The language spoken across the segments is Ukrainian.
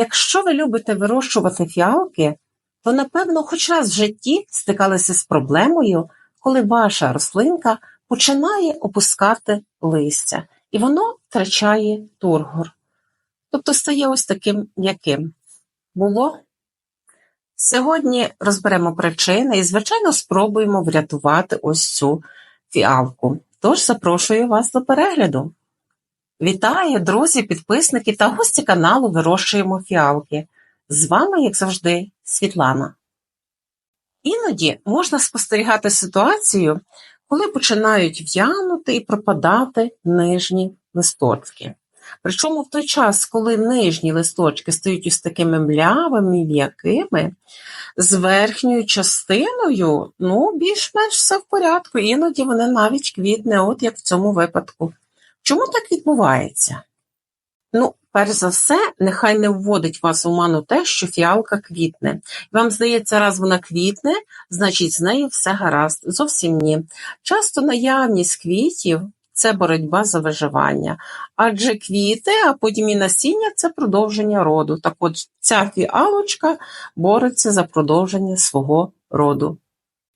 Якщо ви любите вирощувати фіалки, то напевно хоч раз в житті стикалися з проблемою, коли ваша рослинка починає опускати листя, і воно втрачає тургор. Тобто стає ось таким м'яким. Було? Сьогодні розберемо причини і, звичайно, спробуємо врятувати ось цю фіалку. Тож запрошую вас до перегляду. Вітаю, друзі, підписники та гості каналу Вирощуємо фіалки. З вами, як завжди, Світлана. Іноді можна спостерігати ситуацію, коли починають в'янути і пропадати нижні листочки. Причому в той час, коли нижні листочки стають ось такими млявими, м'якими, з верхньою частиною, ну, більш-менш все в порядку, іноді вони навіть квітне, от як в цьому випадку. Чому так відбувається? Ну, перш за все, нехай не вводить вас у ману те, що фіалка квітне. Вам здається, раз вона квітне, значить з нею все гаразд. Зовсім ні. Часто наявність квітів це боротьба за виживання, адже квіти, а потім і насіння це продовження роду. Так от ця фіалочка бореться за продовження свого роду.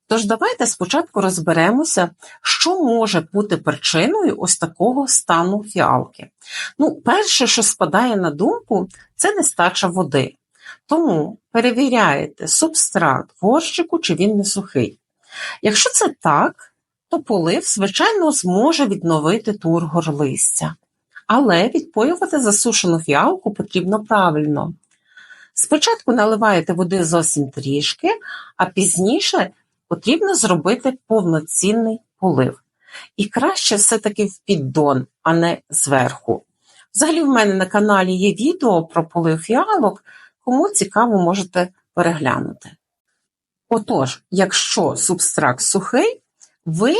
Тож давайте спочатку розберемося, що може бути причиною ось такого стану фіалки. Ну, перше, що спадає на думку, це нестача води. Тому перевіряєте субстрат горщику, чи він не сухий. Якщо це так, то полив, звичайно, зможе відновити тургор листя. Але відпоювати засушену фіалку потрібно правильно. Спочатку наливаєте води зовсім трішки, а пізніше потрібно зробити повноцінний полив. І краще все-таки в піддон, а не зверху. Взагалі, в мене на каналі є відео про полив фіалок, кому цікаво, можете переглянути. Отож, якщо субстракт сухий, ви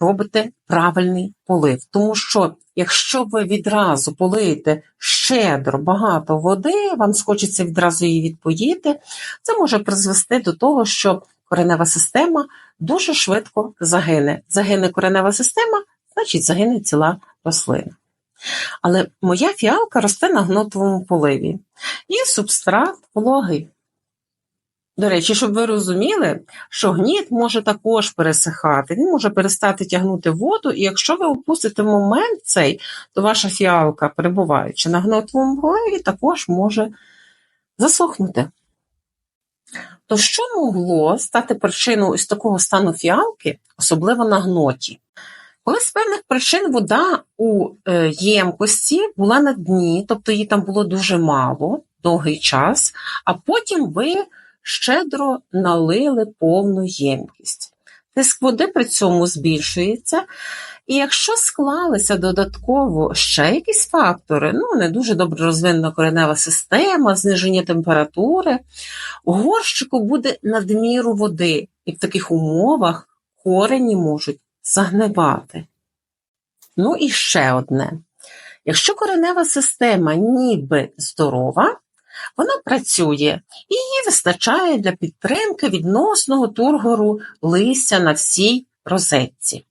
робите правильний полив. Тому що, якщо ви відразу полиєте щедро багато води, вам схочеться відразу її відпоїти, це може призвести до того, що коренева система дуже швидко загине. Загине коренева система, значить загине ціла рослина. Але моя фіалка росте на гнотовому поливі. І субстрат вологий. До речі, щоб ви розуміли, що гніт може також пересихати, він може перестати тягнути воду, і якщо ви опустите момент цей, то ваша фіалка, перебуваючи на гнотовому поливі, також може засохнути. То що могло стати причиною ось такого стану фіалки, особливо на гноті? Коли з певних причин вода у е, ємкості була на дні, тобто її там було дуже мало, довгий час, а потім ви щедро налили повну ємкість. Тиск води при цьому збільшується, і якщо склалися додатково ще якісь фактори, ну не дуже добре розвинена коренева система, зниження температури, у горщику буде надміру води, і в таких умовах корені можуть загнивати. Ну і ще одне. Якщо коренева система ніби здорова, вона працює і їй вистачає для підтримки відносного тургору листя на всій розетці.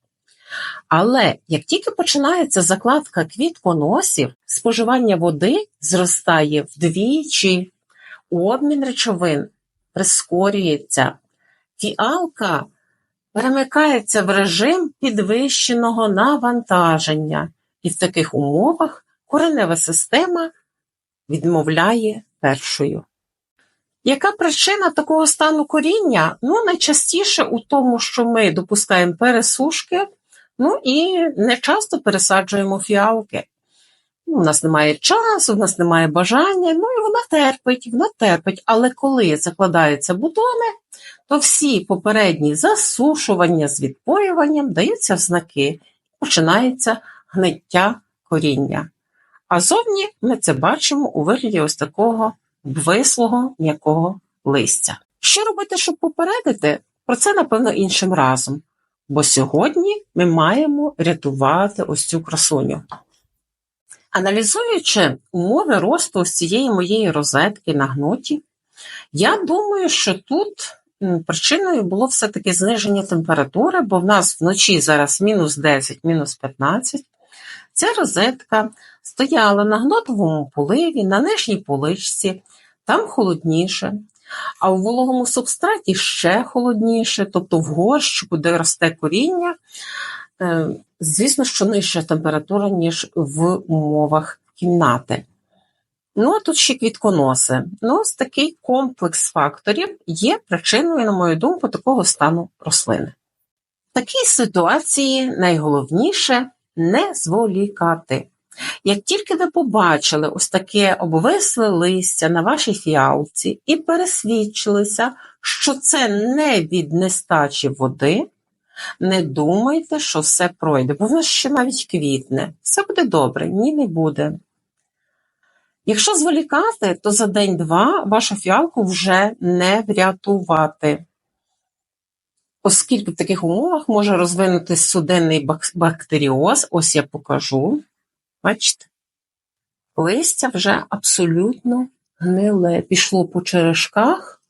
Але як тільки починається закладка квітконосів, споживання води зростає вдвічі, обмін речовин прискорюється, фіалка перемикається в режим підвищеного навантаження, і в таких умовах коренева система відмовляє першою. Яка причина такого стану коріння? Ну, найчастіше у тому, що ми допускаємо пересушки, ну і не часто пересаджуємо фіалки. Ну, У нас немає часу, у нас немає бажання, ну і вона терпить, вона терпить. Але коли закладаються бутони, то всі попередні засушування з відпоюванням даються в знаки, починається гниття коріння. А зовні ми це бачимо у вигляді ось такого вислого м'якого листя. Що робити, щоб попередити? Про це, напевно, іншим разом. Бо сьогодні ми маємо рятувати ось цю красуню. Аналізуючи умови росту ось цієї моєї розетки на гноті, я думаю, що тут причиною було все-таки зниження температури, бо в нас вночі зараз мінус 10, мінус 15. Ця розетка стояла на гнотовому поливі, на нижній поличці, там холодніше, а в вологому субстраті ще холодніше, тобто в горщику, де росте коріння, е, звісно, що нижча температура, ніж в умовах кімнати. Ну, а тут ще квітконоси. Ну, ось такий комплекс факторів є причиною, на мою думку, такого стану рослини. В такій ситуації найголовніше не зволікати. Як тільки ви побачили ось таке обвисле листя на вашій фіалці і пересвідчилися, що це не від нестачі води, не думайте, що все пройде, бо воно ще навіть квітне. Все буде добре, ні, не буде. Якщо зволікати, то за день-два вашу фіалку вже не врятувати. Оскільки в таких умовах може розвинути суденний бактеріоз, ось я покажу. Бачите? Листя вже абсолютно гниле. Пішло по черешках,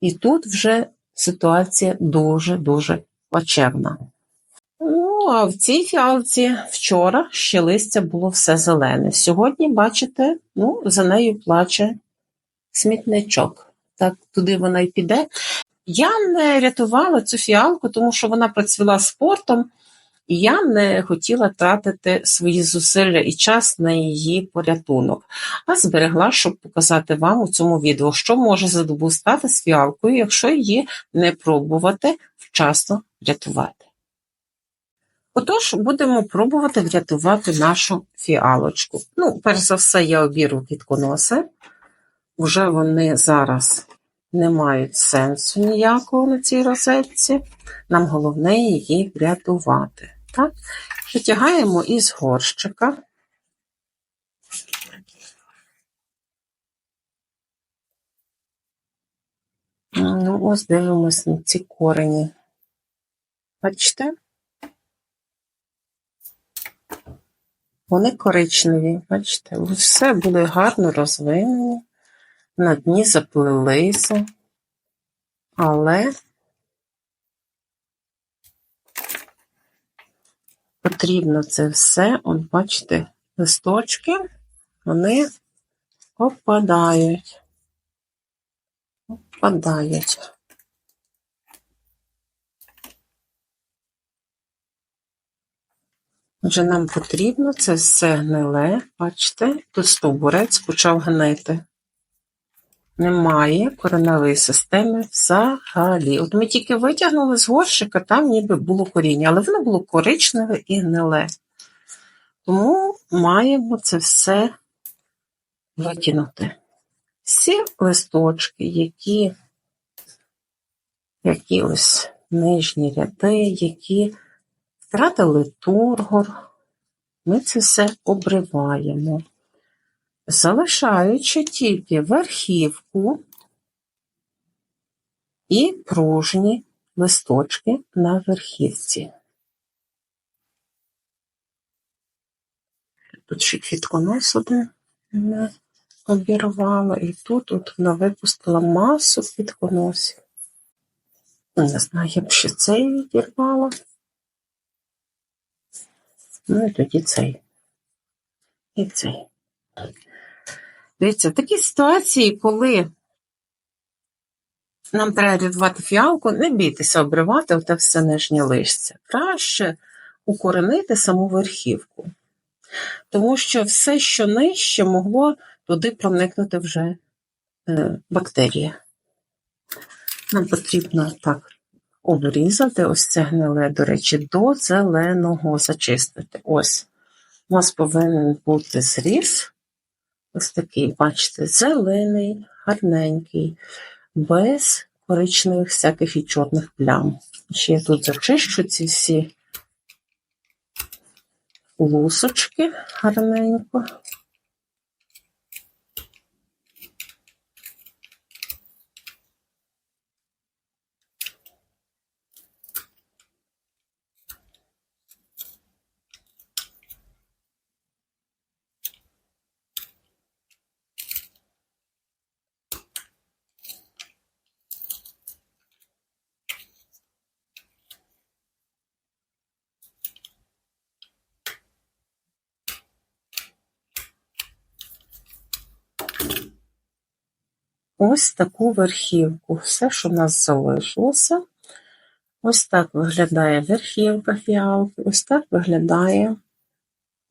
і тут вже ситуація дуже-дуже плачевна. Ну, а в цій фіалці вчора ще листя було все зелене. Сьогодні, бачите, ну, за нею плаче смітничок. Так, туди вона й піде. Я не рятувала цю фіалку, тому що вона працювала спортом, і я не хотіла тратити свої зусилля і час на її порятунок, а зберегла, щоб показати вам у цьому відео, що може за добу стати з фіалкою, якщо її не пробувати вчасно рятувати. Отож, будемо пробувати врятувати нашу фіалочку. Ну, перш за все, я обіру квітконоси. Вже вони зараз не мають сенсу ніякого на цій розетці. Нам головне її врятувати. Так? Витягаємо із горщика. Ну, ось дивимося на ці корені. Бачите? Вони коричневі, бачите, все буде гарно розвинені, на дні заплилися, але потрібно це все, от бачите, листочки, вони опадають, опадають. Отже, нам потрібно це все гниле, бачите, тут стовбурець почав гнити. Немає кореневої системи взагалі. От ми тільки витягнули з горщика, там ніби було коріння, але воно було коричневе і гниле. Тому маємо це все витягнути. Всі листочки, які, які ось нижні ряди, які втратили тургор, ми це все обриваємо, залишаючи тільки верхівку і пружні листочки на верхівці. Тут ще квітконос один не обірвала, і тут от вона випустила масу квітконосів. Не знаю, я б ще цей відірвала. Ну і тоді цей. І цей. Дивіться, в такій ситуації, коли нам треба рятувати фіалку, не бійтеся обривати оте все нижнє листя. Краще укоренити саму верхівку. Тому що все, що нижче, могло туди проникнути вже е, бактерія. Нам потрібно так обрізати ось це гниле, до речі, до зеленого зачистити. Ось. У нас повинен бути зріз. Ось такий, бачите, зелений, гарненький, без коричневих всяких і чорних плям. Ще я тут зачищу ці всі лусочки гарненько. Ось таку верхівку. Все, що в нас залишилося. Ось так виглядає верхівка фіалки, ось так виглядає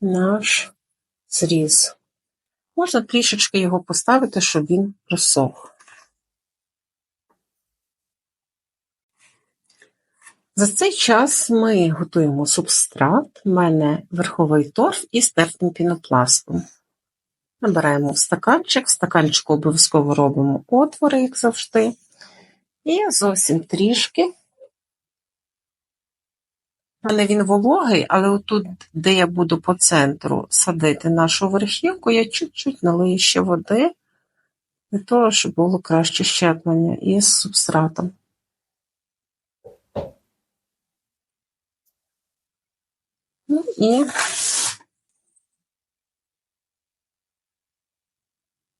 наш зріз. Можна трішечки його поставити, щоб він просох. За цей час ми готуємо субстрат. У мене верховий торф із тертим пінопластом. Набираємо в стаканчик, в стаканчику обов'язково робимо отвори, як завжди. І зовсім трішки. У мене він вологий, але отут, де я буду по центру садити нашу верхівку, я чуть-чуть налию ще води, для того, щоб було краще щеплення із субстратом. Ну і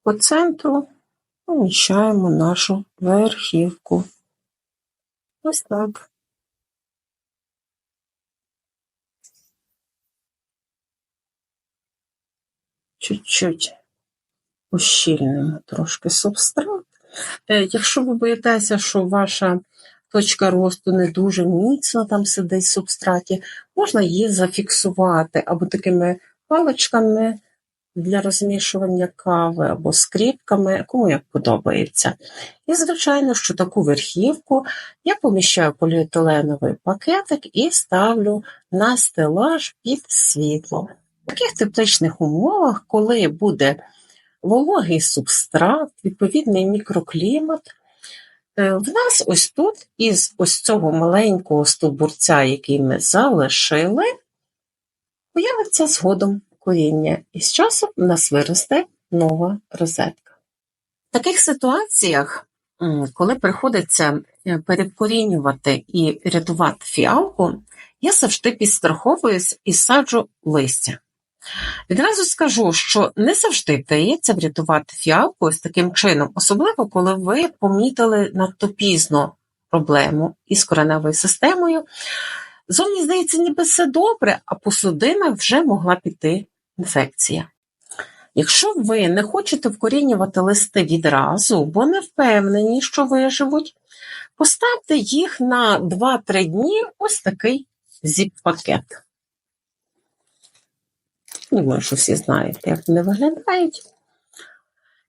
по центру поміщаємо нашу верхівку. Ось так. Чуть-чуть ущільнимо трошки субстрат. Е, якщо ви боїтеся, що ваша точка росту не дуже міцно там сидить в субстраті, можна її зафіксувати або такими паличками для розмішування кави, або скріпками, кому як подобається. І, звичайно, що таку верхівку я поміщаю поліетиленовий пакетик і ставлю на стелаж під світло. В таких тепличних умовах, коли буде вологий субстрат, відповідний мікроклімат, Е, в нас ось тут, із ось цього маленького стовбурця, який ми залишили, появиться згодом коріння, і з часом в нас виросте нова розетка. В таких ситуаціях, коли приходиться е, перекорінювати і рятувати фіалку, я завжди підстраховуюсь і саджу листя. Відразу скажу, що не завжди вдається врятувати фіалку ось таким чином, особливо коли ви помітили надто пізно проблему із кореневою системою. Зовні здається, ніби все добре, а по судинах вже могла піти інфекція. Якщо ви не хочете вкорінювати листи відразу, бо не впевнені, що виживуть, поставте їх на 2-3 дні ось такий зіп-пакет. Думаю, що всі знають, як вони виглядають.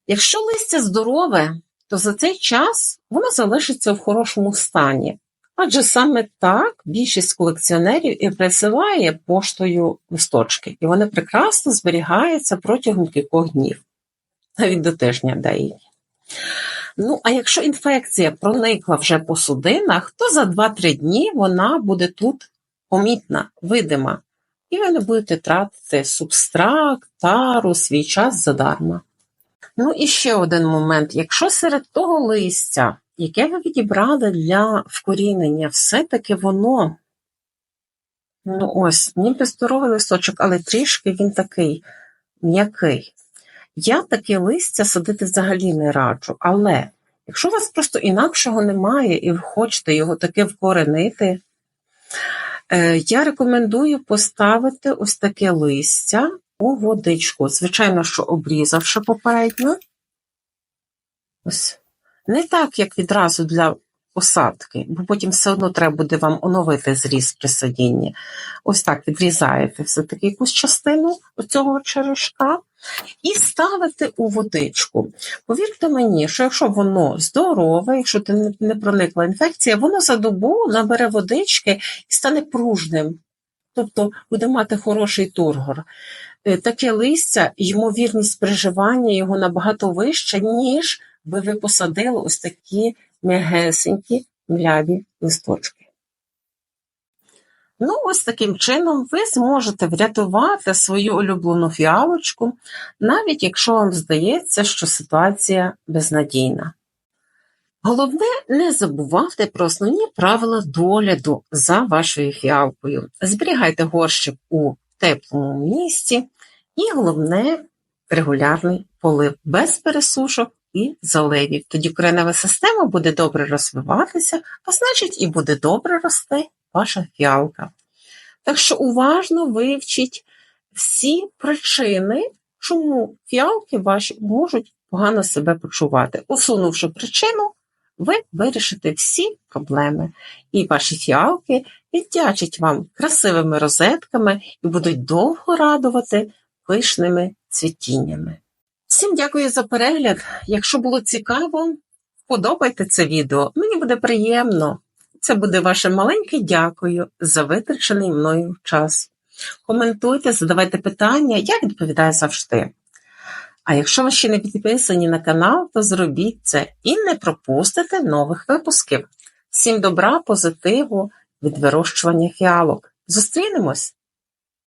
Якщо листя здорове, то за цей час воно залишиться в хорошому стані. Адже саме так більшість колекціонерів і присилає поштою листочки, і вони прекрасно зберігаються протягом кількох днів, навіть до тижня деякі. Ну, а якщо інфекція проникла вже по судинах, то за 2-3 дні вона буде тут помітна, видима і ви не будете тратити субстрат, тару, свій час задарма. Ну і ще один момент: якщо серед того листя, яке ви відібрали для вкорінення, все-таки воно, ну ось, ніби здоровий листочок, але трішки він такий м'який. Я таке листя садити взагалі не раджу, але якщо у вас просто інакшого немає, і ви хочете його таки вкоренити, Е, я рекомендую поставити ось таке листя у водичку. Звичайно, що обрізавши попередньо. Ось. Не так, як відразу для посадки, бо потім все одно треба буде вам оновити зріз при садінні. Ось так відрізаєте все-таки якусь частину цього черешка і ставите у водичку. Повірте мені, що якщо воно здорове, якщо не проникла інфекція, воно за добу набере водички і стане пружним. Тобто буде мати хороший тургор. Е, таке листя, ймовірність приживання його набагато вища, ніж би ви посадили ось такі м'ягесенькі мляві листочки. Ну, ось таким чином ви зможете врятувати свою улюблену фіалочку, навіть якщо вам здається, що ситуація безнадійна. Головне, не забувайте про основні правила догляду за вашою фіалкою. Зберігайте горщик у теплому місці, і головне регулярний полив без пересушок і заливів. Тоді коренева система буде добре розвиватися, а значить, і буде добре рости ваша фіалка. Так що уважно вивчіть всі причини, чому фіалки ваші можуть погано себе почувати. Усунувши причину, ви вирішите всі проблеми, і ваші фіалки віддячать вам красивими розетками і будуть довго радувати пишними цвітіннями. Всім дякую за перегляд. Якщо було цікаво, вподобайте це відео. Мені буде приємно. Це буде ваше маленьке дякую за витрачений мною час. Коментуйте, задавайте питання, я відповідаю завжди. А якщо ви ще не підписані на канал, то зробіть це і не пропустите нових випусків. Всім добра, позитиву від вирощування фіалок. Зустрінемось!